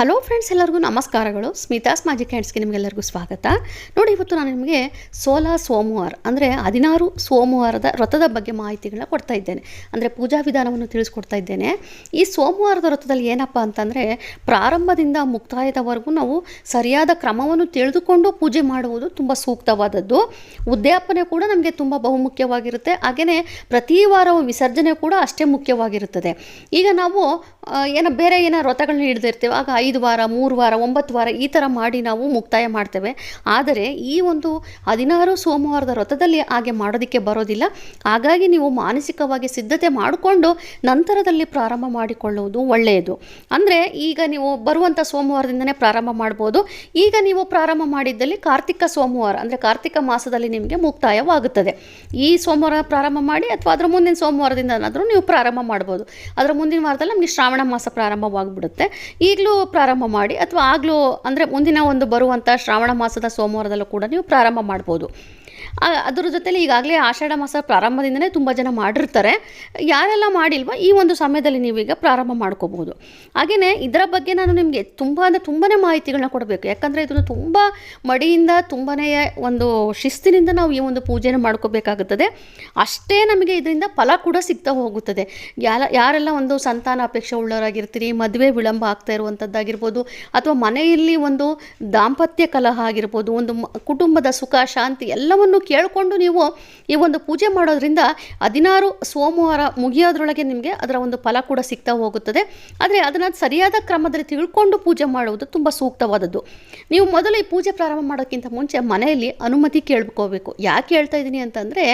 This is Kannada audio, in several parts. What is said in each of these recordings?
ಹಲೋ ಫ್ರೆಂಡ್ಸ್ ಎಲ್ಲರಿಗೂ ನಮಸ್ಕಾರಗಳು. ಸ್ಮಿತಾಸ್ ಮಾಜಿ ಕ್ಯಾಂಡ್ಸ್ಗೆ ನಿಮಗೆಲ್ಲರಿಗೂ ಸ್ವಾಗತ. ನೋಡಿ, ಇವತ್ತು ನಾನು ನಿಮಗೆ ಸೋಲಾ ಸೋಮವಾರ, ಅಂದರೆ ಹದಿನಾರು ಸೋಮವಾರದ ವ್ರತದ ಬಗ್ಗೆ ಮಾಹಿತಿಗಳನ್ನ ಕೊಡ್ತಾ ಇದ್ದೇನೆ. ಅಂದರೆ ಪೂಜಾ ವಿಧಾನವನ್ನು ತಿಳಿಸ್ಕೊಡ್ತಾ ಇದ್ದೇನೆ. ಈ ಸೋಮವಾರದ ವ್ರತದಲ್ಲಿ ಏನಪ್ಪ ಅಂತಂದರೆ, ಪ್ರಾರಂಭದಿಂದ ಮುಕ್ತಾಯದವರೆಗೂ ನಾವು ಸರಿಯಾದ ಕ್ರಮವನ್ನು ತಿಳಿದುಕೊಂಡು ಪೂಜೆ ಮಾಡುವುದು ತುಂಬ ಸೂಕ್ತವಾದದ್ದು. ಉದ್ಯಾಪನೆ ಕೂಡ ನಮಗೆ ತುಂಬ ಬಹುಮುಖ್ಯವಾಗಿರುತ್ತೆ. ಹಾಗೆಯೇ ಪ್ರತಿ ವಾರವೂ ವಿಸರ್ಜನೆ ಕೂಡ ಅಷ್ಟೇ ಮುಖ್ಯವಾಗಿರುತ್ತದೆ. ಈಗ ನಾವು ಏನೋ ಬೇರೆ ಏನೋ ವ್ರತಗಳನ್ನ ಹಿಡಿದಿರ್ತೇವೆ? ಆಗ ಐದು ವಾರ, ಮೂರು ವಾರ, ಒಂಬತ್ತು ವಾರ ಈ ಥರ ಮಾಡಿ ನಾವು ಮುಕ್ತಾಯ ಮಾಡ್ತೇವೆ. ಆದರೆ ಈ ಒಂದು ಹದಿನಾರು ಸೋಮವಾರದ ವ್ರತದಲ್ಲಿ ಹಾಗೆ ಮಾಡೋದಕ್ಕೆ ಬರೋದಿಲ್ಲ. ಹಾಗಾಗಿ ನೀವು ಮಾನಸಿಕವಾಗಿ ಸಿದ್ಧತೆ ಮಾಡಿಕೊಂಡು ನಂತರದಲ್ಲಿ ಪ್ರಾರಂಭ ಮಾಡಿಕೊಳ್ಳುವುದು ಒಳ್ಳೆಯದು. ಅಂದರೆ ಈಗ ನೀವು ಬರುವಂಥ ಸೋಮವಾರದಿಂದನೇ ಪ್ರಾರಂಭ ಮಾಡ್ಬೋದು. ಈಗ ನೀವು ಪ್ರಾರಂಭ ಮಾಡಿದ್ದಲ್ಲಿ ಕಾರ್ತಿಕ ಸೋಮವಾರ, ಅಂದರೆ ಕಾರ್ತಿಕ ಮಾಸದಲ್ಲಿ ನಿಮಗೆ ಮುಕ್ತಾಯವಾಗುತ್ತದೆ. ಈ ಸೋಮವಾರ ಪ್ರಾರಂಭ ಮಾಡಿ, ಅಥವಾ ಅದರ ಮುಂದಿನ ಸೋಮವಾರದಿಂದ ಏನಾದರೂ ನೀವು ಪ್ರಾರಂಭ ಮಾಡ್ಬೋದು. ಅದರ ಮುಂದಿನ ವಾರದಲ್ಲಿ ನಮಗೆ ಶ್ರಾವಣ ಮಾಸ ಪ್ರಾರಂಭವಾಗ್ಬಿಡುತ್ತೆ. ಈಗಲೂ ಪ್ರಾರಂಭ ಮಾಡಿ ಅಥವಾ ಆಗಲೂ ಅಂದರೆ ಮುಂದಿನ ಒಂದು ಬರುವಂಥ ಶ್ರಾವಣ ಮಾಸದ ಸೋಮವಾರದಲ್ಲೂ ಕೂಡ ನೀವು ಪ್ರಾರಂಭ ಮಾಡ್ಬೋದು. ಅದರ ಜೊತೆಲಿ ಈಗಾಗಲೇ ಆಷಾಢ ಮಾಸ ಪ್ರಾರಂಭದಿಂದನೇ ತುಂಬ ಜನ ಮಾಡಿರ್ತಾರೆ. ಯಾರೆಲ್ಲ ಮಾಡಿಲ್ವ ಈ ಒಂದು ಸಮಯದಲ್ಲಿ ನೀವೀಗ ಪ್ರಾರಂಭ ಮಾಡ್ಕೋಬಹುದು. ಹಾಗೆಯೇ ಇದರ ಬಗ್ಗೆ ನಾನು ನಿಮಗೆ ತುಂಬ ಅಂದರೆ ತುಂಬಾ ಮಾಹಿತಿಗಳನ್ನ ಕೊಡಬೇಕು. ಯಾಕಂದರೆ ಇದನ್ನು ತುಂಬ ಮಡಿಯಿಂದ ತುಂಬಾ ಒಂದು ಶಿಸ್ತಿನಿಂದ ನಾವು ಈ ಒಂದು ಪೂಜೆಯನ್ನು ಮಾಡ್ಕೋಬೇಕಾಗುತ್ತದೆ. ಅಷ್ಟೇ ನಮಗೆ ಇದರಿಂದ ಫಲ ಕೂಡ ಸಿಗ್ತಾ ಹೋಗುತ್ತದೆ. ಯಾರ, ಯಾರೆಲ್ಲ ಒಂದು ಸಂತಾನ ಅಪೇಕ್ಷೆ ಉಳ್ಳವರಾಗಿರ್ತೀರಿ, ಮದುವೆ ವಿಳಂಬ ಆಗ್ತಾ ಇರುವಂಥದ್ದಾಗಿರ್ಬೋದು ಅಥವಾ ಮನೆಯಲ್ಲಿ ಒಂದು ದಾಂಪತ್ಯ ಕಲಹ ಆಗಿರ್ಬೋದು, ಒಂದು ಕುಟುಂಬದ ಸುಖ, ಶಾಂತಿ ಎಲ್ಲವನ್ನು ಕೇಳಿಕೊಂಡು ನೀವು ಈ ಒಂದು ಪೂಜೆ ಮಾಡೋದ್ರಿಂದ ಹದಿನಾರು ಸೋಮವಾರ ಮುಗಿಯೋದ್ರೊಳಗೆ ನಿಮಗೆ ಅದರ ಒಂದು ಫಲ ಕೂಡ ಸಿಗ್ತಾ ಹೋಗುತ್ತದೆ. ಆದರೆ ಅದನ್ನು ಸರಿಯಾದ ಕ್ರಮದಲ್ಲಿ ತಿಳ್ಕೊಂಡು ಪೂಜೆ ಮಾಡುವುದು ತುಂಬ ಸೂಕ್ತವಾದದ್ದು. ನೀವು ಮೊದಲು ಈ ಪೂಜೆ ಪ್ರಾರಂಭ ಮಾಡೋಕ್ಕಿಂತ ಮುಂಚೆ ಮನೆಯಲ್ಲಿ ಅನುಮತಿ ಕೇಳ್ಕೋಬೇಕು. ಯಾಕೆ ಹೇಳ್ತಾ ಇದ್ದೀನಿ ಅಂತಂದರೆ,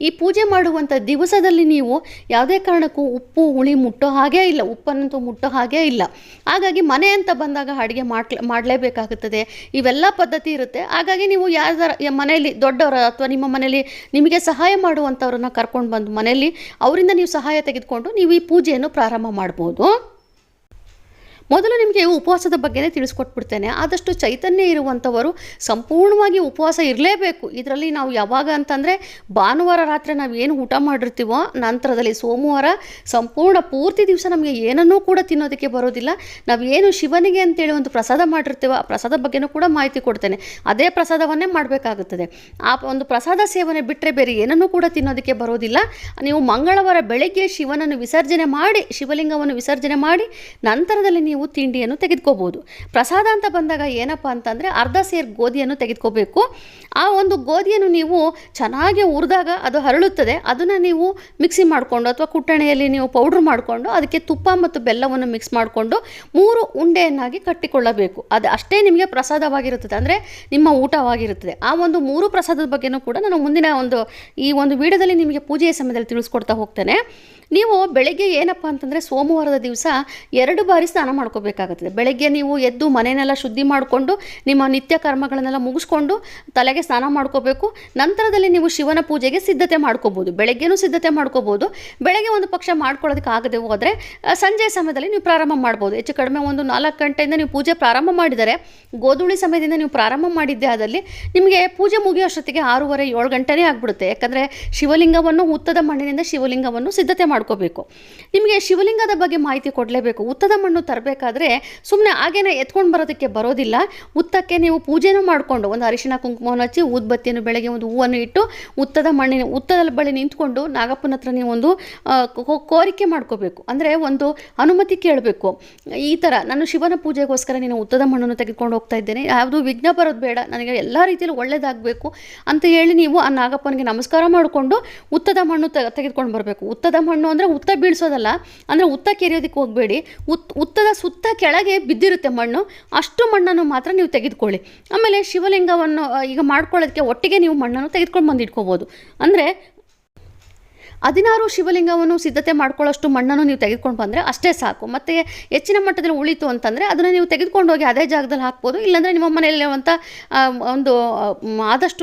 ಈ ಪೂಜೆ ಮಾಡುವಂಥ ದಿವಸದಲ್ಲಿ ನೀವು ಯಾವುದೇ ಕಾರಣಕ್ಕೂ ಉಪ್ಪು, ಹುಳಿ ಮುಟ್ಟೋ ಹಾಗೇ ಇಲ್ಲ, ಉಪ್ಪನ್ನಂತೂ ಮುಟ್ಟೋ ಹಾಗೇ ಇಲ್ಲ. ಹಾಗಾಗಿ ಮನೆ ಅಂತ ಬಂದಾಗ ಅಡುಗೆ ಮಾಡ್ಲೇಬೇಕಾಗುತ್ತದೆ ಮಾಡಲೇಬೇಕಾಗುತ್ತದೆ. ಇವೆಲ್ಲ ಪದ್ಧತಿ ಇರುತ್ತೆ. ಹಾಗಾಗಿ ನೀವು ಯಾವ್ದಾರ ಮನೆಯಲ್ಲಿ ದೊಡ್ಡವರ ಅಥವಾ ನಿಮ್ಮ ಮನೆಯಲ್ಲಿ ನಿಮಗೆ ಸಹಾಯ ಮಾಡುವಂಥವ್ರನ್ನ ಕರ್ಕೊಂಡು ಬಂದು ಮನೆಯಲ್ಲಿ ಅವರಿಂದ ನೀವು ಸಹಾಯ ತೆಗೆದುಕೊಂಡು ನೀವು ಈ ಪೂಜೆಯನ್ನು ಪ್ರಾರಂಭ ಮಾಡ್ಬೋದು. ಮೊದಲು ನಿಮಗೆ ಉಪವಾಸದ ಬಗ್ಗೆನೇ ತಿಳಿಸ್ಕೊಟ್ಬಿಡ್ತೇನೆ. ಆದಷ್ಟು ಚೈತನ್ಯ ಇರುವಂಥವರು ಸಂಪೂರ್ಣವಾಗಿ ಉಪವಾಸ ಇರಲೇಬೇಕು. ಇದರಲ್ಲಿ ನಾವು ಯಾವಾಗ ಅಂತಂದರೆ ಭಾನುವಾರ ರಾತ್ರಿ ನಾವು ಏನು ಊಟ ಮಾಡಿರ್ತೀವೋ ನಂತರದಲ್ಲಿ ಸೋಮವಾರ ಸಂಪೂರ್ಣ ಪೂರ್ತಿ ದಿವಸ ನಮಗೆ ಏನನ್ನೂ ಕೂಡ ತಿನ್ನೋದಕ್ಕೆ ಬರೋದಿಲ್ಲ. ನಾವು ಏನು ಶಿವನಿಗೆ ಅಂತೇಳಿ ಒಂದು ಪ್ರಸಾದ ಮಾಡಿರ್ತೀವೋ ಆ ಪ್ರಸಾದ ಬಗ್ಗೆನೂ ಕೂಡ ಮಾಹಿತಿ ಕೊಡ್ತೇನೆ. ಅದೇ ಪ್ರಸಾದವನ್ನೇ ಮಾಡಬೇಕಾಗುತ್ತದೆ. ಆ ಒಂದು ಪ್ರಸಾದ ಸೇವನೆ ಬಿಟ್ಟರೆ ಬೇರೆ ಏನನ್ನೂ ಕೂಡ ತಿನ್ನೋದಕ್ಕೆ ಬರೋದಿಲ್ಲ. ನೀವು ಮಂಗಳವಾರ ಬೆಳಗ್ಗೆ ಶಿವನನ್ನು ವಿಸರ್ಜನೆ ಮಾಡಿ, ಶಿವಲಿಂಗವನ್ನು ವಿಸರ್ಜನೆ ಮಾಡಿ, ನಂತರದಲ್ಲಿ ನೀವು ತಿಂಡಿಯನ್ನು ತೆಗೆದುಕೋಬೋದು ಪ್ರಸಾದ ಅಂತ ಬಂದಾಗ ಏನಪ್ಪ ಅಂತಂದರೆ ಅರ್ಧ ಸೇರ್ ಗೋಧಿಯನ್ನು ತೆಗೆದುಕೋಬೇಕು. ಆ ಒಂದು ಗೋಧಿಯನ್ನು ನೀವು ಚೆನ್ನಾಗಿ ಹುರಿದಾಗ ಅದು ಹರಳುತ್ತದೆ. ಅದನ್ನು ನೀವು ಮಿಕ್ಸಿ ಮಾಡಿಕೊಂಡು ಅಥವಾ ಕುಟ್ಟಣೆಯಲ್ಲಿ ನೀವು ಪೌಡ್ರ್ ಮಾಡಿಕೊಂಡು ಅದಕ್ಕೆ ತುಪ್ಪ ಮತ್ತು ಬೆಲ್ಲವನ್ನು ಮಿಕ್ಸ್ ಮಾಡಿಕೊಂಡು ಮೂರು ಉಂಡೆಯನ್ನಾಗಿ ಕಟ್ಟಿಕೊಳ್ಳಬೇಕು. ಅದು ಅಷ್ಟೇ ನಿಮಗೆ ಪ್ರಸಾದವಾಗಿರುತ್ತದೆ. ಅಂದರೆ ನಿಮ್ಮ ಊಟವಾಗಿರುತ್ತದೆ. ಆ ಒಂದು ಮೂರು ಪ್ರಸಾದದ ಬಗ್ಗೆನೂ ಕೂಡ ನಾನು ಮುಂದಿನ ಒಂದು ಈ ಒಂದು ವಿಡಿಯೋದಲ್ಲಿ ನಿಮಗೆ ಪೂಜೆಯ ಸಮಯದಲ್ಲಿ ತಿಳಿಸ್ಕೊಡ್ತಾ ಹೋಗ್ತೇನೆ. ನೀವು ಬೆಳಗ್ಗೆ ಏನಪ್ಪ ಅಂತಂದರೆ ಸೋಮವಾರದ ದಿವಸ ಎರಡು ಬಾರಿ ಸ್ನಾನ ಮಾಡ್ಕೋಬೇಕಾಗುತ್ತದೆ. ಬೆಳಗ್ಗೆ ನೀವು ಎದ್ದು ಮನೆಯನ್ನೆಲ್ಲ ಶುದ್ಧಿ ಮಾಡಿಕೊಂಡು ನಿಮ್ಮ ನಿತ್ಯ ಕರ್ಮಗಳನ್ನೆಲ್ಲ ಮುಗಿಸ್ಕೊಂಡು ತಲೆಗೆ ಸ್ನಾನ ಮಾಡ್ಕೋಬೇಕು. ನಂತರದಲ್ಲಿ ನೀವು ಶಿವನ ಪೂಜೆಗೆ ಸಿದ್ಧತೆ ಮಾಡ್ಕೋಬೋದು. ಬೆಳಗ್ಗೆನೂ ಸಿದ್ಧತೆ ಮಾಡ್ಕೋಬೋದು. ಬೆಳಗ್ಗೆ ಒಂದು ಪಕ್ಷ ಮಾಡ್ಕೊಳ್ಳೋದಕ್ಕೆ ಆಗದೆ ಹೋದರೆ ಸಂಜೆ ಸಮಯದಲ್ಲಿ ನೀವು ಪ್ರಾರಂಭ ಮಾಡ್ಬೋದು. ಹೆಚ್ಚು ಕಡಿಮೆ ಒಂದು ನಾಲ್ಕು ಗಂಟೆಯಿಂದ ನೀವು ಪೂಜೆ ಪ್ರಾರಂಭ ಮಾಡಿದರೆ, ಗೋಧೂಳಿ ಸಮಯದಿಂದ ನೀವು ಪ್ರಾರಂಭ ಮಾಡಿದ್ದೆ ಆದಲ್ಲಿ ನಿಮಗೆ ಪೂಜೆ ಮುಗಿಯೋಷ್ಟೊತ್ತಿಗೆ ಆರೂವರೆ, ಏಳು ಗಂಟೆನೇ ಆಗಿಬಿಡುತ್ತೆ. ಯಾಕಂದರೆ ಶಿವಲಿಂಗವನ್ನು ಹುತ್ತದ ಮಣ್ಣಿನಿಂದ ಶಿವಲಿಂಗವನ್ನು ಸಿದ್ಧತೆ ಮಾಡ್ಕೋಬೇಕು. ನಿಮಗೆ ಶಿವಲಿಂಗದ ಬಗ್ಗೆ ಮಾಹಿತಿ ಕೊಡಲೇಬೇಕು. ಹುತ್ತದ ಮಣ್ಣು ತರಬೇಕಾದ್ರೆ ಸುಮ್ಮನೆ ಹಾಗೇನೆ ಎತ್ಕೊಂಡು ಬರೋದಕ್ಕೆ ಬರೋದಿಲ್ಲ. ಉತ್ತಕ್ಕೆ ನೀವು ಪೂಜೆನೂ ಮಾಡಿಕೊಂಡು ಒಂದು ಅರಿಶಿನ ಕುಂಕುಮವನ್ನು ಹಚ್ಚಿ ಊದ್ಬತ್ತಿಯನ್ನು ಬೆಳಗ್ಗೆ ಒಂದು ಹೂವನ್ನು ಇಟ್ಟು ಉತ್ತದ ಮಣ್ಣಿನ, ಉತ್ತದ ಬಳಿ ನಿಂತ್ಕೊಂಡು ನಾಗಪ್ಪನ ಹತ್ರ ನೀವು ಒಂದು ಕೋರಿಕೆ ಮಾಡ್ಕೋಬೇಕು. ಅಂದರೆ ಒಂದು ಅನುಮತಿ ಕೇಳಬೇಕು. ಈ ಥರ ನಾನು ಶಿವನ ಪೂಜೆಗೋಸ್ಕರ ನೀನು ಉತ್ತದ ಮಣ್ಣನ್ನು ತೆಗೆದುಕೊಂಡು ಹೋಗ್ತಾ ಇದ್ದೇನೆ. ಯಾವುದು ವಿಘ್ನ ಬರೋದು ಬೇಡ. ನನಗೆ ಎಲ್ಲ ರೀತಿಯಲ್ಲಿ ಒಳ್ಳೆಯದಾಗಬೇಕು ಅಂತ ಹೇಳಿ ನೀವು ಆ ನಾಗಪ್ಪನಿಗೆ ನಮಸ್ಕಾರ ಮಾಡಿಕೊಂಡು ಉತ್ತದ ಮಣ್ಣು ತೆಗೆದುಕೊಂಡು ಬರಬೇಕು. ಉತ್ತದ ಮಣ್ಣು ಅಂದರೆ ಉತ್ತ ಬೀಳಿಸೋದಲ್ಲ. ಅಂದರೆ ಉತ್ತ ಕೆರೆಯೋದಕ್ಕೆ ಹೋಗಬೇಡಿ. ಉತ್, ಉತ್ತದ ಸುತ್ತ ಕೆಳಗೆ ಬಿದ್ದಿರುತ್ತೆ ಮಣ್ಣು, ಅಷ್ಟು ಮಣ್ಣನ್ನು ಮಾತ್ರ ನೀವು ತೆಗೆದುಕೊಳ್ಳಿ. ಆಮೇಲೆ ಶಿವಲಿಂಗವನ್ನು ಈಗ ಮಾಡ್ಕೊಳ್ಳೋದಕ್ಕೆ ಒಟ್ಟಿಗೆ ನೀವು ಮಣ್ಣನ್ನು ತೆಗೆದುಕೊಂಡು ಬಂದು ಇಟ್ಕೋಬೋದು ಅಂದರೆ ಹದಿನಾರು ಶಿವಲಿಂಗವನ್ನು ಸಿದ್ಧತೆ ಮಾಡ್ಕೊಳ್ಳೋಷ್ಟು ಮಣ್ಣನ್ನು ನೀವು ತೆಗೆದುಕೊಂಡು ಬಂದರೆ ಅಷ್ಟೇ ಸಾಕು. ಮತ್ತು ಹೆಚ್ಚಿನ ಮಟ್ಟದಲ್ಲಿ ಉಳಿತು ಅಂತಂದರೆ ಅದನ್ನು ನೀವು ತೆಗೆದುಕೊಂಡು ಹೋಗಿ ಅದೇ ಜಾಗದಲ್ಲಿ ಹಾಕ್ಬೋದು. ಇಲ್ಲಾಂದರೆ ನಿಮ್ಮ ಮನೆಯಲ್ಲಿರುವಂಥ ಒಂದು ಆದಷ್ಟು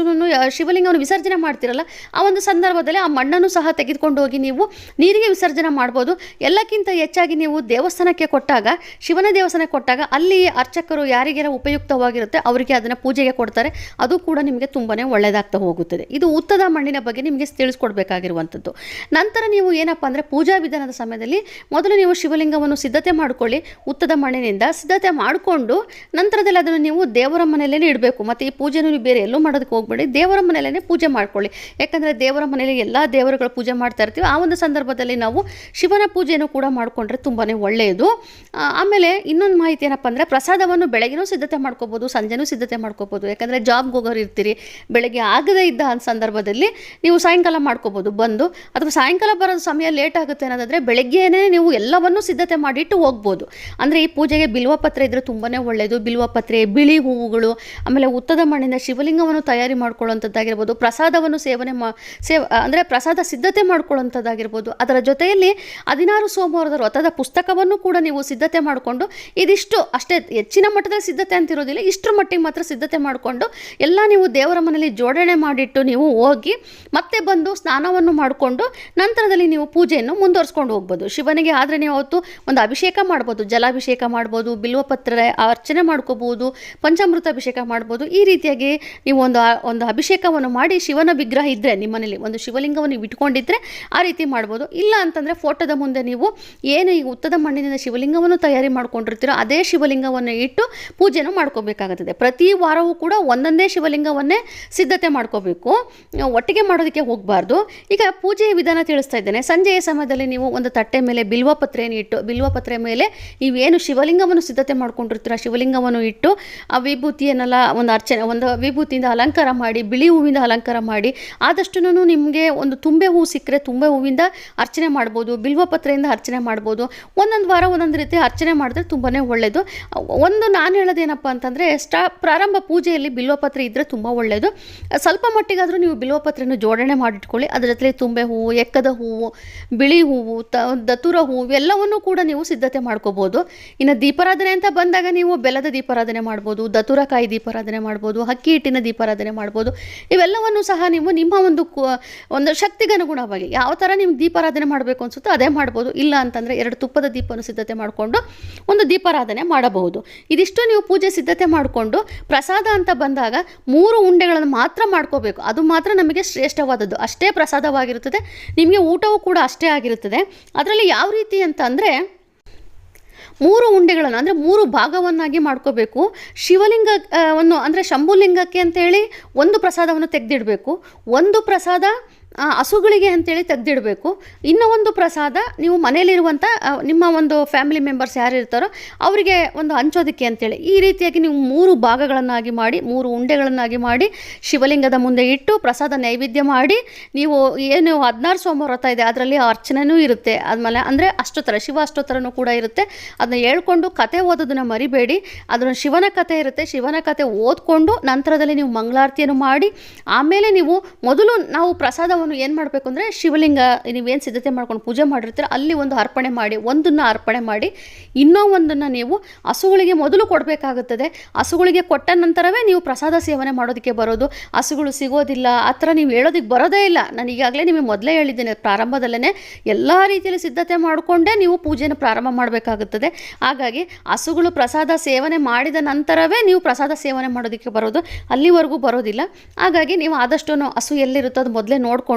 ಶಿವಲಿಂಗವನ್ನು ವಿಸರ್ಜನೆ ಮಾಡ್ತಿರಲ್ಲ, ಆ ಒಂದು ಸಂದರ್ಭದಲ್ಲಿ ಆ ಮಣ್ಣನ್ನು ಸಹ ತೆಗೆದುಕೊಂಡು ಹೋಗಿ ನೀವು ನೀರಿಗೆ ವಿಸರ್ಜನೆ ಮಾಡ್ಬೋದು. ಎಲ್ಲಕ್ಕಿಂತ ಹೆಚ್ಚಾಗಿ ನೀವು ದೇವಸ್ಥಾನಕ್ಕೆ ಕೊಟ್ಟಾಗ, ಶಿವನ ದೇವಸ್ಥಾನಕ್ಕೆ ಕೊಟ್ಟಾಗ ಅಲ್ಲಿ ಅರ್ಚಕರು ಯಾರಿಗೆಲ್ಲ ಉಪಯುಕ್ತವಾಗಿರುತ್ತೆ ಅವರಿಗೆ ಅದನ್ನು ಪೂಜೆಗೆ ಕೊಡ್ತಾರೆ. ಅದು ಕೂಡ ನಿಮಗೆ ತುಂಬಾ ಒಳ್ಳೆಯದಾಗ್ತಾ ಹೋಗುತ್ತದೆ. ಇದು ಉತ್ತದ ಮಣ್ಣಿನ ಬಗ್ಗೆ ನಿಮಗೆ ತಿಳಿಸ್ಕೊಡ್ಬೇಕಾಗಿರುವಂಥದ್ದು ನಂತರ ನೀವು ಏನಪ್ಪ ಅಂದರೆ ಪೂಜಾ ವಿಧಾನದ ಸಮಯದಲ್ಲಿ ಮೊದಲು ನೀವು ಶಿವಲಿಂಗವನ್ನು ಸಿದ್ಧತೆ ಮಾಡ್ಕೊಳ್ಳಿ, ಉತ್ತದ ಮಣ್ಣಿನಿಂದ ಸಿದ್ಧತೆ ಮಾಡಿಕೊಂಡು ನಂತರದಲ್ಲಿ ಅದನ್ನು ನೀವು ದೇವರ ಮನೆಯಲ್ಲೇ ಇಡಬೇಕು. ಮತ್ತು ಈ ಪೂಜೆನೂ ನೀವು ಬೇರೆ ಎಲ್ಲೂ ಮಾಡೋದಕ್ಕೆ ಹೋಗಬೇಡಿ. ದೇವರ ಮನೆಯಲ್ಲೇ ಪೂಜೆ ಮಾಡ್ಕೊಳ್ಳಿ. ಯಾಕಂದರೆ ದೇವರ ಮನೆಯಲ್ಲಿ ಎಲ್ಲ ದೇವರುಗಳ ಪೂಜೆ ಮಾಡ್ತಾ ಇರ್ತೀವಿ. ಆ ಒಂದು ಸಂದರ್ಭದಲ್ಲಿ ನಾವು ಶಿವನ ಪೂಜೆಯನ್ನು ಕೂಡ ಮಾಡಿಕೊಂಡ್ರೆ ತುಂಬಾ ಒಳ್ಳೆಯದು. ಆಮೇಲೆ ಇನ್ನೊಂದು ಮಾಹಿತಿ ಏನಪ್ಪ ಅಂದರೆ ಪ್ರಸಾದವನ್ನು ಬೆಳಗ್ಗೆನೂ ಸಿದ್ಧತೆ ಮಾಡ್ಕೋಬೋದು, ಸಂಜೆನೂ ಸಿದ್ಧತೆ ಮಾಡ್ಕೋಬೋದು. ಯಾಕಂದರೆ ಜಾಬ್ಗೆ ಹೋಗೋರು ಇರ್ತೀರಿ, ಬೆಳಗ್ಗೆ ಆಗದೇ ಇದ್ದ ಸಂದರ್ಭದಲ್ಲಿ ನೀವು ಸಾಯಂಕಾಲ ಮಾಡ್ಕೋಬೋದು. ಬಂದು ಅಥವಾ ಸಾಯಂಕಾಲ ಬರೋ ಸಮಯ ಲೇಟ್ ಆಗುತ್ತೆ ಅನ್ನೋದಾದರೆ ಬೆಳಗ್ಗೆನೇ ನೀವು ಎಲ್ಲವನ್ನೂ ಸಿದ್ಧತೆ ಮಾಡಿಟ್ಟು ಹೋಗ್ಬೋದು. ಅಂದರೆ ಈ ಪೂಜೆಗೆ ಬಿಲ್ವಪತ್ರೆ ಇದ್ದರೆ ತುಂಬಾ ಒಳ್ಳೆಯದು ಬಿಲ್ವಪತ್ರೆ ಬಿಳಿ ಹೂವುಗಳು, ಆಮೇಲೆ ಉತ್ತದ ಮಣ್ಣಿನ ಶಿವಲಿಂಗವನ್ನು ತಯಾರಿ ಮಾಡ್ಕೊಳ್ಳೋಂಥದ್ದಾಗಿರ್ಬೋದು ಪ್ರಸಾದವನ್ನು ಸೇವನೆ ಮಾ, ಸೇವ, ಅಂದರೆ ಪ್ರಸಾದ ಸಿದ್ಧತೆ ಮಾಡ್ಕೊಳ್ಳೋಂಥದ್ದಾಗಿರ್ಬೋದು ಅದರ ಜೊತೆಯಲ್ಲಿ ಹದಿನಾರು ಸೋಮವಾರದ ವ್ರತದ ಪುಸ್ತಕವನ್ನು ಕೂಡ ನೀವು ಸಿದ್ಧತೆ ಮಾಡಿಕೊಂಡು, ಇದಿಷ್ಟು ಅಷ್ಟೇ ಹೆಚ್ಚಿನ ಮಟ್ಟದಲ್ಲಿ ಸಿದ್ಧತೆ ಅಂತಿರೋದಿಲ್ಲ, ಇಷ್ಟರ ಮಟ್ಟಿಗೆ ಮಾತ್ರ ಸಿದ್ಧತೆ ಮಾಡಿಕೊಂಡು, ಎಲ್ಲ ನೀವು ದೇವರ ಮನೆಯಲ್ಲಿ ಜೋಡಣೆ ಮಾಡಿಟ್ಟು ನೀವು ಹೋಗಿ ಮತ್ತೆ ಬಂದು ಸ್ನಾನವನ್ನು ಮಾಡಿಕೊಂಡು ನಂತರದಲ್ಲಿ ನೀವು ಪೂಜೆಯನ್ನು ಮುಂದುವರಿಸ್ಕೊಂಡು ಹೋಗ್ಬೋದು. ಶಿವನಿಗೆ ಆದರೆ ನೀವು ಅವತ್ತು ಒಂದು ಅಭಿಷೇಕ ಮಾಡ್ಬೋದು, ಜಲಾಭಿಷೇಕ ಮಾಡ್ಬೋದು, ಬಿಲ್ವಪತ್ರೆ ಅರ್ಚನೆ ಮಾಡ್ಕೋಬೋದು ಪಂಚಾಮೃತ ಅಭಿಷೇಕ ಮಾಡ್ಬೋದು. ಈ ರೀತಿಯಾಗಿ ನೀವು ಒಂದು ಒಂದು ಅಭಿಷೇಕವನ್ನು ಮಾಡಿ ಶಿವನ ವಿಗ್ರಹ ಇದ್ದರೆ ನಿಮ್ಮನೇಲಿ ಒಂದು ಶಿವಲಿಂಗವನ್ನು ಇಟ್ಕೊಂಡಿದ್ರೆ ಆ ರೀತಿ ಮಾಡ್ಬೋದು. ಇಲ್ಲ ಅಂತಂದರೆ ಫೋಟೋದ ಮುಂದೆ ನೀವು ಏನು ಈ ಉತ್ತದ ಮಣ್ಣಿನಿಂದ ಶಿವಲಿಂಗವನ್ನು ತಯಾರಿ ಮಾಡ್ಕೊಂಡಿರ್ತೀರೋ ಅದೇ ಶಿವಲಿಂಗವನ್ನು ಇಟ್ಟು ಪೂಜೆಯನ್ನು ಮಾಡ್ಕೋಬೇಕಾಗುತ್ತದೆ. ಪ್ರತಿ ವಾರವೂ ಕೂಡ ಒಂದೊಂದೇ ಶಿವಲಿಂಗವನ್ನೇ ಸಿದ್ಧತೆ ಮಾಡ್ಕೋಬೇಕು. ಒಟ್ಟಿಗೆ ಮಾಡೋದಕ್ಕೆ ಹೋಗಬಾರ್ದು. ಈಗ ಪೂಜೆಯ ವಿಧಾನ ತಿಳಿಸ್ತಾ ಇದ್ದೇನೆ. ಸಂಜೆಯ ಸಮಯದಲ್ಲಿ ನೀವು ಒಂದು ತಟ್ಟೆ ಮೇಲೆ ಬಿಲ್ವಪತ್ರೆಯನ್ನು ಇಟ್ಟು ಬಿಲ್ವಪತ್ರೆ ಮೇಲೆ ನೀವೇನು ಶಿವಲಿಂಗವನ್ನು ಸಿದ್ಧತೆ ಮಾಡ್ಕೊಂಡಿರ್ತೀರ? ಶಿವಲಿಂಗವನ್ನು ಇಟ್ಟು ಆ ವಿಭೂತಿಯನ್ನೆಲ್ಲ ಒಂದು ಅರ್ಚನೆ ಒಂದು ವಿಭೂತಿಯಿಂದ ಅಲಂಕಾರ ಮಾಡಿ, ಬಿಳಿ ಹೂವಿಂದ ಅಲಂಕಾರ ಮಾಡಿ ಆದಷ್ಟು ನಿಮಗೆ ಒಂದು ತುಂಬೆ ಹೂವು ಸಿಕ್ಕರೆ ತುಂಬೆ ಹೂವಿಂದ ಅರ್ಚನೆ ಮಾಡ್ಬೋದು ಬಿಲ್ವಪತ್ರೆಯಿಂದ ಅರ್ಚನೆ ಮಾಡ್ಬೋದು. ಒಂದೊಂದು ವಾರ ಒಂದೊಂದು ರೀತಿ ಅರ್ಚನೆ ಮಾಡಿದ್ರೆ ತುಂಬಾ ಒಳ್ಳೆಯದು ಒಂದು ನಾನು ಹೇಳೋದೇನಪ್ಪ ಅಂತಂದರೆ, ಸ್ಟಾ, ಪ್ರಾರಂಭ ಪೂಜೆಯಲ್ಲಿ ಬಿಲ್ವಪತ್ರೆ ಇದ್ದರೆ ತುಂಬ ಒಳ್ಳೆಯದು ಸ್ವಲ್ಪ ಮಟ್ಟಿಗಾದರೂ ನೀವು ಬಿಲ್ವಪತ್ರೆಯನ್ನು ಜೋಡಣೆ ಮಾಡಿಟ್ಕೊಳ್ಳಿ. ಅದರ ಜೊತೆ ತುಂಬೆ ಹೂವು ಎಕ್ಕದ ಹೂವು, ಬಿಳಿ ಹೂವು, ತ, ದತುರ ಹೂವು ಎಲ್ಲವನ್ನೂ ಕೂಡ ನೀವು ಸಿದ್ಧತೆ ಮಾಡ್ಕೋಬೋದು. ಇನ್ನು ದೀಪಾರಾಧನೆ ಅಂತ ಬಂದಾಗ ನೀವು ಬೆಲ್ಲದ ದೀಪಾರಾಧನೆ ಮಾಡ್ಬೋದು, ದತುರಕಾಯಿ ದೀಪಾರಾಧನೆ ಮಾಡ್ಬೋದು ಅಕ್ಕಿ ಹಿಟ್ಟಿನ ದೀಪಾರಾಧನೆ ಮಾಡ್ಬೋದು. ಇವೆಲ್ಲವನ್ನು ಸಹ ನೀವು ನಿಮ್ಮ ಒಂದು ಒಂದು ಶಕ್ತಿಗೆ ಅನುಗುಣವಾಗಿ ಯಾವ ಥರ ನಿಮ್ಗೆ ದೀಪಾರಾಧನೆ ಮಾಡಬೇಕು ಅನಿಸುತ್ತೋ ಅದೇ ಮಾಡ್ಬೋದು. ಇಲ್ಲ ಅಂತಂದರೆ ಎರಡು ತುಪ್ಪದ ದೀಪವನ್ನು ಸಿದ್ಧತೆ ಮಾಡಿಕೊಂಡು ಒಂದು ದೀಪಾರಾಧನೆ ಮಾಡಬಹುದು. ಇದಿಷ್ಟು ನೀವು ಪೂಜೆ ಸಿದ್ಧತೆ ಮಾಡಿಕೊಂಡು ಪ್ರಸಾದ ಅಂತ ಬಂದಾಗ ಮೂರು ಉಂಡೆಗಳನ್ನು ಮಾತ್ರ ಮಾಡ್ಕೋಬೇಕು. ಅದು ಮಾತ್ರ ನಮಗೆ ಶ್ರೇಷ್ಠವಾದದ್ದು. ಅಷ್ಟೇ ಪ್ರಸಾದವಾಗಿರುತ್ತದೆ. ನಿಮಗೆ ಊಟವೂ ಕೂಡ ಅಷ್ಟೇ ಆಗಿರುತ್ತದೆ. ಅದರಲ್ಲಿ ಯಾವ ರೀತಿ ಅಂತ ಅಂದರೆ ಮೂರು ಉಂಡೆಗಳನ್ನು, ಅಂದರೆ ಮೂರು ಭಾಗವನ್ನಾಗಿ ಮಾಡ್ಕೋಬೇಕು. ಶಿವಲಿಂಗ ಒಂದು ವನ್ನು ಅಂದರೆ ಶಂಭುಲಿಂಗಕ್ಕೆ ಅಂತೇಳಿ ಒಂದು ಪ್ರಸಾದವನ್ನು ತೆಗೆದಿಡಬೇಕು. ಒಂದು ಪ್ರಸಾದ ಹಸುಗಳಿಗೆ ಅಂತೇಳಿ ತೆಗೆದಿಡಬೇಕು. ಇನ್ನೂ ಒಂದು ಪ್ರಸಾದ, ನೀವು ಮನೆಯಲ್ಲಿರುವಂಥ ನಿಮ್ಮ ಒಂದು ಫ್ಯಾಮಿಲಿ ಮೆಂಬರ್ಸ್ ಯಾರು ಇರ್ತಾರೋ ಅವರಿಗೆ ಒಂದು ಹಂಚೋದಕ್ಕೆ ಅಂತೇಳಿ. ಈ ರೀತಿಯಾಗಿ ನೀವು ಮೂರು ಭಾಗಗಳನ್ನಾಗಿ ಮಾಡಿ, ಮೂರು ಉಂಡೆಗಳನ್ನಾಗಿ ಮಾಡಿ, ಶಿವಲಿಂಗದ ಮುಂದೆ ಇಟ್ಟು ಪ್ರಸಾದ ನೈವೇದ್ಯ ಮಾಡಿ, ನೀವು ಏನು ಹದಿನಾರು ಸೋಮವಾರ ವ್ರತ ಇದೆ, ಅದರಲ್ಲಿ ಅರ್ಚನೆಯೂ ಇರುತ್ತೆ. ಆದಮೇಲೆ ಅಂದರೆ ಅಷ್ಟೋತ್ತರ, ಶಿವ ಅಷ್ಟೋತ್ತರನೂ ಕೂಡ ಇರುತ್ತೆ. ಅದನ್ನ ಹೇಳ್ಕೊಂಡು ಕತೆ ಓದೋದನ್ನ ಮರಿಬೇಡಿ. ಅದನ್ನು ಶಿವನ ಕತೆ ಇರುತ್ತೆ. ಶಿವನ ಕತೆ ಓದ್ಕೊಂಡು ನಂತರದಲ್ಲಿ ನೀವು ಮಂಗಳಾರತಿಯನ್ನು ಮಾಡಿ, ಆಮೇಲೆ ನೀವು ಮೊದಲು ನಾವು ಪ್ರಸಾದವನ್ನು ಏನು ಮಾಡಬೇಕು ಅಂದರೆ ಶಿವಲಿಂಗ, ನೀವೇನು ಸಿದ್ಧತೆ ಮಾಡ್ಕೊಂಡು ಪೂಜೆ ಮಾಡಿರ್ತೀರ, ಅಲ್ಲಿ ಒಂದು ಅರ್ಪಣೆ ಮಾಡಿ, ಒಂದನ್ನು ಅರ್ಪಣೆ ಮಾಡಿ, ಇನ್ನೂ ಒಂದನ್ನು ನೀವು ಹಸುಗಳಿಗೆ ಮೊದಲು ಕೊಡಬೇಕಾಗುತ್ತದೆ. ಹಸುಗಳಿಗೆ ಕೊಟ್ಟ ನಂತರವೇ ನೀವು ಪ್ರಸಾದ ಸೇವನೆ ಮಾಡೋದಕ್ಕೆ ಬರೋದು. ಹಸುಗಳು ಸಿಗೋದಿಲ್ಲ, ಆ ಥರ ನೀವು ಹೇಳೋದಕ್ಕೆ ಬರೋದೇ ಇಲ್ಲ. ನಾನು ಈಗಾಗಲೇ ನಿಮಗೆ ಮೊದಲೇ ಹೇಳಿದ್ದೇನೆ ಪ್ರಾರಂಭದಲ್ಲೇ ಎಲ್ಲ ರೀತಿಯಲ್ಲಿ ಸಿದ್ಧತೆ ಮಾಡಿಕೊಂಡೇ ನೀವು ಪೂಜೆನ ಪ್ರಾರಂಭ ಮಾಡಬೇಕಾಗುತ್ತದೆ. ಹಾಗಾಗಿ ಹಸುಗಳು ಪ್ರಸಾದ ಸೇವನೆ ಮಾಡಿದ ನಂತರವೇ ನೀವು ಪ್ರಸಾದ ಸೇವನೆ ಮಾಡೋದಕ್ಕೆ ಬರೋದು, ಅಲ್ಲಿವರೆಗೂ ಬರೋದಿಲ್ಲ. ಹಾಗಾಗಿ ನೀವು ಆದಷ್ಟು ಹಸು ಎಲ್ಲಿರುತ್ತೋ ಅದು ಮೊದಲೇ ನೋಡಿಕೊಂಡು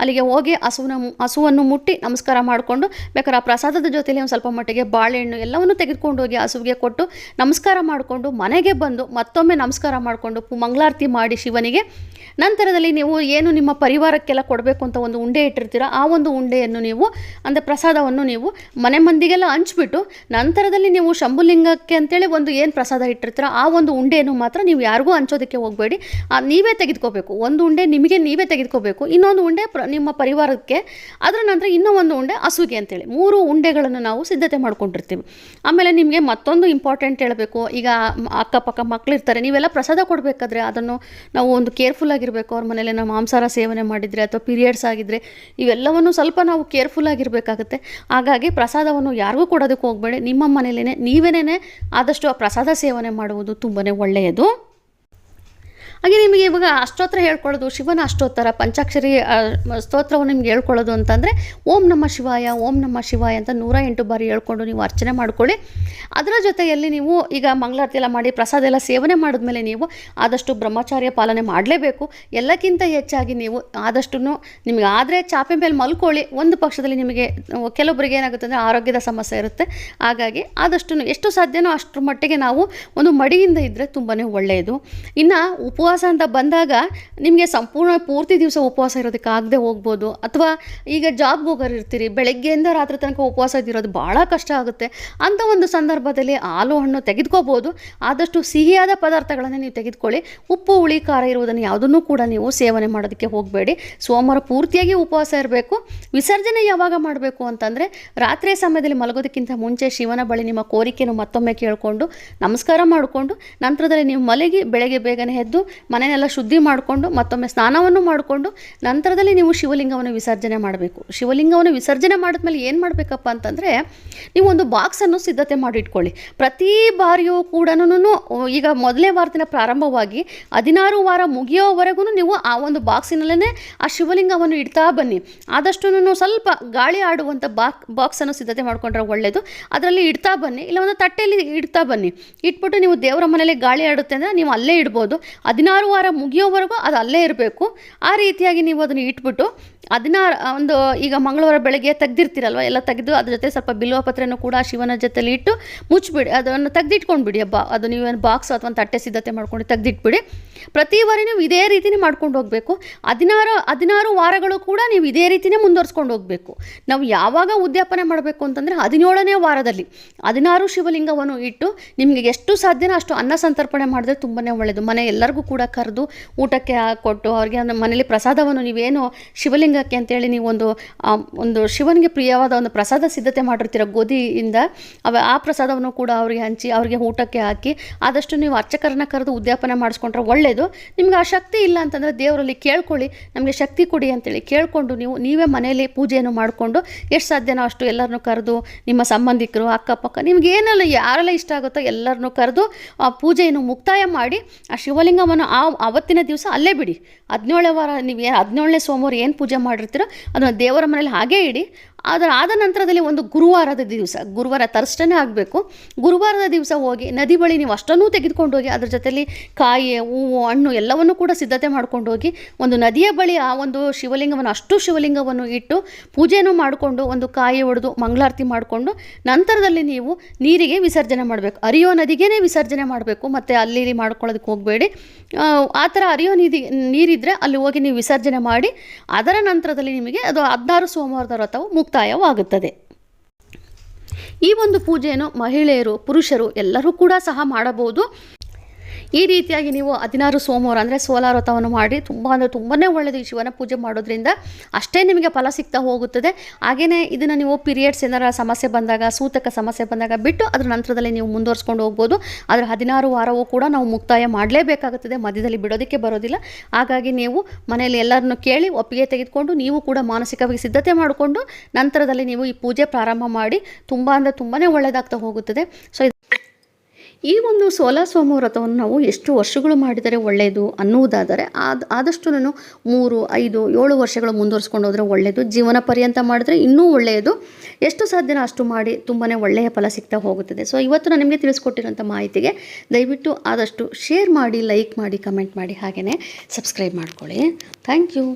ಅಲ್ಲಿಗೆ ಹೋಗಿ ಹಸುವಿನ ಹಸುವನ್ನು ಮುಟ್ಟಿ ನಮಸ್ಕಾರ ಮಾಡಿಕೊಂಡು ಬೇಕಾದ್ರೆ ಆ ಪ್ರಸಾದದ ಜೊತೆಯಲ್ಲಿ ಒಂದು ಸ್ವಲ್ಪ ಮಟ್ಟಿಗೆ ಬಾಳೆಹಣ್ಣು ಎಲ್ಲವನ್ನು ತೆಗೆದುಕೊಂಡು ಹೋಗಿ ಹಸುವಿಗೆ ಕೊಟ್ಟು ನಮಸ್ಕಾರ ಮಾಡಿಕೊಂಡು ಮನೆಗೆ ಬಂದು ಮತ್ತೊಮ್ಮೆ ನಮಸ್ಕಾರ ಮಾಡಿಕೊಂಡು ಮಂಗಳಾರತಿ ಮಾಡಿ ಶಿವನಿಗೆ. ನಂತರದಲ್ಲಿ ನೀವು ಏನು ನಿಮ್ಮ ಪರಿವಾರಕ್ಕೆಲ್ಲ ಕೊಡಬೇಕು ಅಂತ ಒಂದು ಉಂಡೆ ಇಟ್ಟಿರ್ತೀರ, ಆ ಒಂದು ಉಂಡೆಯನ್ನು ನೀವು, ಅಂದರೆ ಪ್ರಸಾದವನ್ನು ನೀವು ಮನೆ ಮಂದಿಗೆಲ್ಲ ಹಂಚ್ಬಿಟ್ಟು ನಂತರದಲ್ಲಿ ನೀವು ಶಂಭುಲಿಂಗಕ್ಕೆ ಅಂತೇಳಿ ಒಂದು ಏನು ಪ್ರಸಾದ ಇಟ್ಟಿರ್ತೀರ, ಆ ಒಂದು ಉಂಡೆಯನ್ನು ಮಾತ್ರ ನೀವು ಯಾರಿಗೂ ಹಂಚೋದಕ್ಕೆ ಹೋಗಬೇಡಿ. ನೀವೇ ತೆಗೆದುಕೋಬೇಕು. ಒಂದು ಉಂಡೆ ನಿಮಗೆ ನೀವೇ ತೆಗೆದುಕೋಬೇಕು. ಇನ್ನೊಂದು ಉಂಡೆ ಪ್ರ, ನಿಮ್ಮ ಪರಿವಾರಕ್ಕೆ, ಅದರ ನಂತರ ಇನ್ನೂ ಒಂದು ಉಂಡೆ ಹಸುಗೆ ಅಂತೇಳಿ. ಮೂರು ಉಂಡೆಗಳನ್ನು ನಾವು ಸಿದ್ಧತೆ ಮಾಡ್ಕೊಂಡಿರ್ತೀವಿ. ಆಮೇಲೆ ನಿಮಗೆ ಮತ್ತೊಂದು ಇಂಪಾರ್ಟೆಂಟ್ ಹೇಳಬೇಕು. ಈಗ ಅಕ್ಕಪಕ್ಕ ಮಕ್ಕಳಿರ್ತಾರೆ ನೀವೆಲ್ಲ ಪ್ರಸಾದ ಕೊಡಬೇಕಾದ್ರೆ ಅದನ್ನು ನಾವು ಒಂದು ಕೇರ್ಫುಲ್ ಆಗಿರಬೇಕು. ಅವ್ರ ಮನೇಲಿ ನಾವು ಮಾಂಸಾಹಾರ ಸೇವನೆ ಮಾಡಿದರೆ ಅಥವಾ ಪೀರಿಯಡ್ಸ್ ಆಗಿದ್ದರೆ ಇವೆಲ್ಲವನ್ನು ಸ್ವಲ್ಪ ನಾವು ಕೇರ್ಫುಲ್ ಆಗಿರಬೇಕಾಗುತ್ತೆ. ಹಾಗಾಗಿ ಪ್ರಸಾದವನ್ನು ಯಾರಿಗೂ ಕೊಡೋದಕ್ಕೆ ಹೋಗಬೇಡಿ. ನಿಮ್ಮ ಮನೇಲೇ ನೀವೇನೇ ಆದಷ್ಟು ಆ ಪ್ರಸಾದ ಸೇವನೆ ಮಾಡುವುದು ತುಂಬಾ ಒಳ್ಳೆಯದು. ಹಾಗೆ ನಿಮಗೆ ಇವಾಗ ಅಷ್ಟೋತ್ತರ ಹೇಳ್ಕೊಳ್ಳೋದು, ಶಿವನ ಅಷ್ಟೋತ್ತರ, ಪಂಚಾಕ್ಷರಿ ಸ್ತೋತ್ರವನ್ನು ನಿಮ್ಗೆ ಹೇಳ್ಕೊಳ್ಳೋದು ಅಂತಂದರೆ, ಓಂ ನಮ್ಮ ಶಿವಾಯ, ಓಂ ನಮ್ಮ ಶಿವಾಯ ಅಂತ ನೂರ ಎಂಟು ಬಾರಿ ಹೇಳ್ಕೊಂಡು ನೀವು ಅರ್ಚನೆ ಮಾಡ್ಕೊಳ್ಳಿ. ಅದರ ಜೊತೆಯಲ್ಲಿ ನೀವು ಈಗ ಮಂಗಳಾರತಿ ಎಲ್ಲ ಮಾಡಿ, ಪ್ರಸಾದ ಎಲ್ಲ ಸೇವನೆ ಮಾಡಿದ್ಮೇಲೆ ನೀವು ಆದಷ್ಟು ಬ್ರಹ್ಮಚಾರ್ಯ ಪಾಲನೆ ಮಾಡಲೇಬೇಕು. ಎಲ್ಲಕ್ಕಿಂತ ಹೆಚ್ಚಾಗಿ ನೀವು ಆದಷ್ಟು ನಿಮಗೆ ಆದರೆ ಚಾಪೆ ಮೇಲೆ ಮಲ್ಕೊಳ್ಳಿ. ಒಂದು ಪಕ್ಷದಲ್ಲಿ ನಿಮಗೆ ಕೆಲವೊಬ್ಬರಿಗೆ ಏನಾಗುತ್ತೆ ಅಂದರೆ ಆರೋಗ್ಯದ ಸಮಸ್ಯೆ ಇರುತ್ತೆ. ಹಾಗಾಗಿ ಆದಷ್ಟು ಎಷ್ಟು ಸಾಧ್ಯನೋ ಅಷ್ಟರ ಮಟ್ಟಿಗೆ ನಾವು ಒಂದು ಮಡಿಯಿಂದ ಇದ್ದರೆ ತುಂಬಾ ಒಳ್ಳೆಯದು. ಇನ್ನು ಉಪವಾಸ ಅಂತ ಬಂದಾಗ ನಿಮಗೆ ಸಂಪೂರ್ಣ ಪೂರ್ತಿ ದಿವಸ ಉಪವಾಸ ಇರೋದಕ್ಕೆ ಆಗದೆ ಹೋಗ್ಬೋದು. ಅಥವಾ ಈಗ ಜಾಬ್ಗೆ ಹೋಗೋರು ಇರ್ತೀರಿ ಬೆಳಗ್ಗೆಯಿಂದ ರಾತ್ರಿ ತನಕ ಉಪವಾಸ ಇದ್ದಿರೋದು ಭಾಳ ಕಷ್ಟ ಆಗುತ್ತೆ. ಅಂಥ ಒಂದು ಸಂದರ್ಭದಲ್ಲಿ ಹಾಲು, ಹಣ್ಣು ತೆಗೆದುಕೋಬೋದು. ಆದಷ್ಟು ಸಿಹಿಯಾದ ಪದಾರ್ಥಗಳನ್ನು ನೀವು ತೆಗೆದುಕೊಳ್ಳಿ. ಉಪ್ಪು, ಹುಳಿ, ಖಾರ ಇರುವುದನ್ನು ಯಾವುದನ್ನು ಕೂಡ ನೀವು ಸೇವನೆ ಮಾಡೋದಕ್ಕೆ ಹೋಗಬೇಡಿ. ಸೋಮವಾರ ಪೂರ್ತಿಯಾಗಿ ಉಪವಾಸ ಇರಬೇಕು. ವಿಸರ್ಜನೆ ಯಾವಾಗ ಮಾಡಬೇಕು ಅಂತಂದರೆ ರಾತ್ರಿ ಸಮಯದಲ್ಲಿ ಮಲಗೋದಕ್ಕಿಂತ ಮುಂಚೆ ಶಿವನ ಬಳಿ ನಿಮ್ಮ ಕೋರಿಕೆಯನ್ನು ಮತ್ತೊಮ್ಮೆ ಕೇಳಿಕೊಂಡು, ನಮಸ್ಕಾರ ಮಾಡಿಕೊಂಡು, ನಂತರದಲ್ಲಿ ನೀವು ಮಲಗಿ ಬೆಳಗ್ಗೆ ಬೇಗನೆ ಎದ್ದು ಮನೆಯೆಲ್ಲ ಶುದ್ಧಿ ಮಾಡಿಕೊಂಡು ಮತ್ತೊಮ್ಮೆ ಸ್ನಾನವನ್ನು ಮಾಡಿಕೊಂಡು ನಂತರದಲ್ಲಿ ನೀವು ಶಿವಲಿಂಗವನ್ನು ವಿಸರ್ಜನೆ ಮಾಡಬೇಕು. ಶಿವಲಿಂಗವನ್ನು ವಿಸರ್ಜನೆ ಮಾಡಿದ್ಮೇಲೆ ಏನು ಮಾಡಬೇಕಪ್ಪ ಅಂತಂದರೆ ನೀವು ಒಂದು ಬಾಕ್ಸನ್ನು ಸಿದ್ಧತೆ ಮಾಡಿ ಇಟ್ಕೊಳ್ಳಿ ಪ್ರತಿ ಬಾರಿಯೂ ಕೂಡ ಈಗ ಮೊದಲನೇ ವಾರದಿಂದ ಪ್ರಾರಂಭವಾಗಿ ಹದಿನಾರು ವಾರ ಮುಗಿಯೋವರೆಗೂ ನೀವು ಆ ಒಂದು ಬಾಕ್ಸಿನಲ್ಲೇ ಆ ಶಿವಲಿಂಗವನ್ನು ಇಡ್ತಾ ಬನ್ನಿ. ಆದಷ್ಟು ಸ್ವಲ್ಪ ಗಾಳಿ ಆಡುವಂಥ ಬಾಕ್ ಬಾಕ್ಸನ್ನು ಸಿದ್ಧತೆ ಮಾಡಿಕೊಂಡ್ರೆ ಒಳ್ಳೆಯದು ಅದರಲ್ಲಿ ಇಡ್ತಾ ಬನ್ನಿ, ಇಲ್ಲ ಒಂದು ತಟ್ಟೆಯಲ್ಲಿ ಇಡ್ತಾ ಬನ್ನಿ. ಇಟ್ಬಿಟ್ಟು ನೀವು ದೇವರ ಮನೇಲಿ ಗಾಳಿ ಆಡುತ್ತೆ ಅಂದರೆ ನೀವು ಅಲ್ಲೇ ಇಡ್ಬೋದು. ಹದಿನಾರು ವಾರ ಮುಗಿಯೋವರೆಗೂ ಅದು ಅಲ್ಲೇ ಇರಬೇಕು. ಆ ರೀತಿಯಾಗಿ ನೀವು ಅದನ್ನು ಇಟ್ಬಿಟ್ಟು ಹದಿನಾರು ಒಂದು ಈಗ ಮಂಗಳವಾರ ಬೆಳಗ್ಗೆ ತೆಗ್ದಿರ್ತೀರಲ್ವ, ಎಲ್ಲ ತೆಗೆದು ಅದ್ರ ಜೊತೆ ಸ್ವಲ್ಪ ಬಿಲ್ವ ಪತ್ರನೂ ಕೂಡ ಶಿವನ ಜೊತೆಲಿ ಇಟ್ಟು ಮುಚ್ಚಿಬಿಡಿ ಅದನ್ನು ತೆಗೆದಿಟ್ಕೊಂಡ್ಬಿಡಿ ಹಬ್ಬ ಅದು ನೀವೇನು ಬಾಕ್ಸ್ ಅಥವಾ ಒಂದು ತಟ್ಟೆ ಸಿದ್ಧತೆ ಮಾಡ್ಕೊಂಡು ತೆಗೆದಿಟ್ಬಿಡಿ. ಪ್ರತಿ ಬಾರಿ ನೀವು ಇದೇ ರೀತಿನೇ ಮಾಡ್ಕೊಂಡು ಹೋಗಬೇಕು. ಹದಿನಾರು ಹದಿನಾರು ವಾರಗಳು ಕೂಡ ನೀವು ಇದೇ ರೀತಿನೇ ಮುಂದುವರ್ಸ್ಕೊಂಡು ಹೋಗಬೇಕು. ನಾವು ಯಾವಾಗ ಉದ್ಯಾಪನೆ ಮಾಡಬೇಕು ಅಂತಂದರೆ ಹದಿನೇಳನೇ ವಾರದಲ್ಲಿ ಹದಿನಾರು ಶಿವಲಿಂಗವನ್ನು ಇಟ್ಟು ನಿಮಗೆ ಎಷ್ಟು ಸಾಧ್ಯನೋ ಅಷ್ಟು ಅನ್ನ ಸಂತರ್ಪಣೆ ಮಾಡಿದ್ರೆ ತುಂಬಾ ಒಳ್ಳೆಯದು ಮನೆ ಎಲ್ಲರಿಗೂ ಕೂಡ ಕರೆದು ಊಟಕ್ಕೆ ಕೊಟ್ಟು ಅವ್ರಿಗೆ ಮನೇಲಿ ಪ್ರಸಾದವನ್ನು ನೀವೇನು ಶಿವಲಿಂಗಕ್ಕೆ ಅಂತೇಳಿ ನೀವು ಒಂದು ಒಂದು ಶಿವನಿಗೆ ಪ್ರಿಯವಾದ ಒಂದು ಪ್ರಸಾದ ಸಿದ್ಧತೆ ಮಾಡಿರ್ತೀರ ಗೋಧಿಯಿಂದ, ಅವ ಆ ಪ್ರಸಾದವನ್ನು ಕೂಡ ಅವರಿಗೆ ಹಂಚಿ, ಅವರಿಗೆ ಊಟಕ್ಕೆ ಹಾಕಿ, ಆದಷ್ಟು ನೀವು ಅರ್ಚಕರನ್ನ ಕರೆದು ಉದ್ಯಾಪನ ಮಾಡಿಸ್ಕೊಂಡ್ರೆ ಒಳ್ಳೆಯದು ನಿಮ್ಗೆ ಆ ಶಕ್ತಿ ಇಲ್ಲ ಅಂತಂದರೆ ದೇವರಲ್ಲಿ ಕೇಳ್ಕೊಳ್ಳಿ, ನಮಗೆ ಶಕ್ತಿ ಕೊಡಿ ಅಂತೇಳಿ ಕೇಳಿಕೊಂಡು ನೀವು, ನೀವೇ ಮನೆಯಲ್ಲಿ ಪೂಜೆಯನ್ನು ಮಾಡಿಕೊಂಡು ಎಷ್ಟು ಸಾಧ್ಯನೋ ಅಷ್ಟು ಎಲ್ಲರನ್ನೂ ಕರೆದು, ನಿಮ್ಮ ಸಂಬಂಧಿಕರು, ಅಕ್ಕಪಕ್ಕ, ನಿಮ್ಗೆ ಏನೆಲ್ಲ ಯಾರೆಲ್ಲ ಇಷ್ಟ ಆಗುತ್ತೋ ಎಲ್ಲರನ್ನೂ ಕರೆದು, ಆ ಪೂಜೆಯನ್ನು ಮುಕ್ತಾಯ ಮಾಡಿ, ಆ ಶಿವಲಿಂಗವನ್ನು ಆ ಅವತ್ತಿನ ದಿವಸ ಅಲ್ಲೇ ಬಿಡಿ. ಹದಿನೇಳನೇ ವಾರ, ನೀವು ಹದಿನೇಳನೇ ಸೋಮವಾರ ಏನು ಪೂಜೆ ಮಾಡಿರ್ತೀರೋ ಅದನ್ನು ದೇವರ ಮನೇಲಿ ಹಾಗೇ ಇಡಿ. ಅದರ ಆದ ನಂತರದಲ್ಲಿ ಒಂದು ಗುರುವಾರದ ದಿವಸ, ಗುರುವಾರ ತರ್ಸ್ಟೇ ಆಗಬೇಕು. ಗುರುವಾರದ ದಿವಸ ಹೋಗಿ, ನದಿ ಬಳಿ ನೀವು ಅಷ್ಟನ್ನೂ ತೆಗೆದುಕೊಂಡು ಹೋಗಿ ಅದ್ರ ಜೊತೆಯಲ್ಲಿ ಕಾಯಿ, ಹೂವು, ಹಣ್ಣು ಎಲ್ಲವನ್ನೂ ಕೂಡ ಸಿದ್ಧತೆ ಮಾಡ್ಕೊಂಡು ಹೋಗಿ ಒಂದು ನದಿಯ ಬಳಿ ಆ ಒಂದು ಶಿವಲಿಂಗವನ್ನು, ಅಷ್ಟು ಶಿವಲಿಂಗವನ್ನು ಇಟ್ಟು ಪೂಜೆಯನ್ನು ಮಾಡಿಕೊಂಡು, ಒಂದು ಕಾಯಿ ಹೊಡೆದು ಮಂಗಳಾರತಿ ಮಾಡಿಕೊಂಡು, ನಂತರದಲ್ಲಿ ನೀವು ನೀರಿಗೆ ವಿಸರ್ಜನೆ ಮಾಡಬೇಕು. ಅರಿಯೋ ನದಿಗೇ ವಿಸರ್ಜನೆ ಮಾಡಬೇಕು, ಮತ್ತು ಅಲ್ಲಿ ಮಾಡ್ಕೊಳ್ಳೋದಕ್ಕೆ ಹೋಗಬೇಡಿ. ಆ ಥರ ಅರಿಯೋ ನಿಧಿ ನೀರಿದ್ದರೆ ಅಲ್ಲಿ ಹೋಗಿ ನೀವು ವಿಸರ್ಜನೆ ಮಾಡಿ, ಅದರ ನಂತರದಲ್ಲಿ ನಿಮಗೆ ಅದು ಹದಿನಾರು ಸೋಮವಾರದ ವ್ರತವು ಮುಕ್ತಾಯವಾಗುತ್ತದೆ. ಈ ಒಂದು ಪೂಜೆಯನ್ನು ಮಹಿಳೆಯರು ಪುರುಷರು ಎಲ್ಲರೂ ಕೂಡ ಸಹ ಮಾಡಬಹುದು. ಈ ರೀತಿಯಾಗಿ ನೀವು ಹದಿನಾರು ಸೋಮವಾರ ಅಂದರೆ ಸೋಲಾರ ವ್ರತವನ್ನು ಮಾಡಿ ತುಂಬ ಅಂದರೆ ತುಂಬಾ ಒಳ್ಳೆಯದು ಈ ಶಿವನ ಪೂಜೆ ಮಾಡೋದ್ರಿಂದ ಅಷ್ಟೇ ನಿಮಗೆ ಫಲ ಸಿಗ್ತಾ ಹೋಗುತ್ತದೆ. ಹಾಗೆಯೇ ಇದನ್ನು ನೀವು ಪೀರಿಯಡ್ಸ್ ಏನಾರ ಸಮಸ್ಯೆ ಬಂದಾಗ, ಸೂತಕ ಸಮಸ್ಯೆ ಬಂದಾಗ ಬಿಟ್ಟು ಅದರ ನಂತರದಲ್ಲಿ ನೀವು ಮುಂದುವರ್ಸ್ಕೊಂಡು ಹೋಗ್ಬೋದು. ಆದರೆ ಹದಿನಾರು ವಾರವೂ ಕೂಡ ನಾವು ಮುಕ್ತಾಯ ಮಾಡಲೇಬೇಕಾಗುತ್ತದೆ. ಮಧ್ಯದಲ್ಲಿ ಬಿಡೋದಕ್ಕೆ ಬರೋದಿಲ್ಲ. ಹಾಗಾಗಿ ನೀವು ಮನೆಯಲ್ಲಿ ಎಲ್ಲರನ್ನು ಕೇಳಿ ಒಪ್ಪಿಗೆ ತೆಗೆದುಕೊಂಡು ನೀವು ಕೂಡ ಮಾನಸಿಕವಾಗಿ ಸಿದ್ಧತೆ ಮಾಡಿಕೊಂಡು ನಂತರದಲ್ಲಿ ನೀವು ಈ ಪೂಜೆ ಪ್ರಾರಂಭ ಮಾಡಿ ತುಂಬ ಅಂದರೆ ತುಂಬಾ ಒಳ್ಳೆಯದಾಗ್ತಾ ಹೋಗುತ್ತದೆ. ಸೊ ಈ ಒಂದು ಸೋಲ ಸೋಮ ವ್ರತವನ್ನು ನಾವು ಎಷ್ಟು ವರ್ಷಗಳು ಮಾಡಿದರೆ ಒಳ್ಳೆಯದು ಅನ್ನುವುದಾದರೆ ಆದ, ಆದಷ್ಟು ನಾನು ಮೂರು, ಐದು, ಏಳು ವರ್ಷಗಳು ಮುಂದುವರಿಸ್ಕೊಂಡು ಹೋದರೆ ಒಳ್ಳೆಯದು. ಜೀವನ ಪರ್ಯಂತ ಮಾಡಿದ್ರೆ ಇನ್ನೂ ಒಳ್ಳೆಯದು. ಎಷ್ಟು ಸಾಧ್ಯನೋ ಅಷ್ಟು ಮಾಡಿ ತುಂಬಾ ಒಳ್ಳೆಯ ಫಲ ಸಿಗ್ತಾ ಹೋಗುತ್ತದೆ. ಸೊ ಇವತ್ತು ನಾನು ನಿಮಗೆ ತಿಳಿಸ್ಕೊಟ್ಟಿರೋಂಥ ಮಾಹಿತಿಗೆ ದಯವಿಟ್ಟು ಆದಷ್ಟು ಶೇರ್ ಮಾಡಿ, ಲೈಕ್ ಮಾಡಿ, ಕಮೆಂಟ್ ಮಾಡಿ ಹಾಗೆಯೇ ಸಬ್ಸ್ಕ್ರೈಬ್ ಮಾಡ್ಕೊಳ್ಳಿ. Thank you.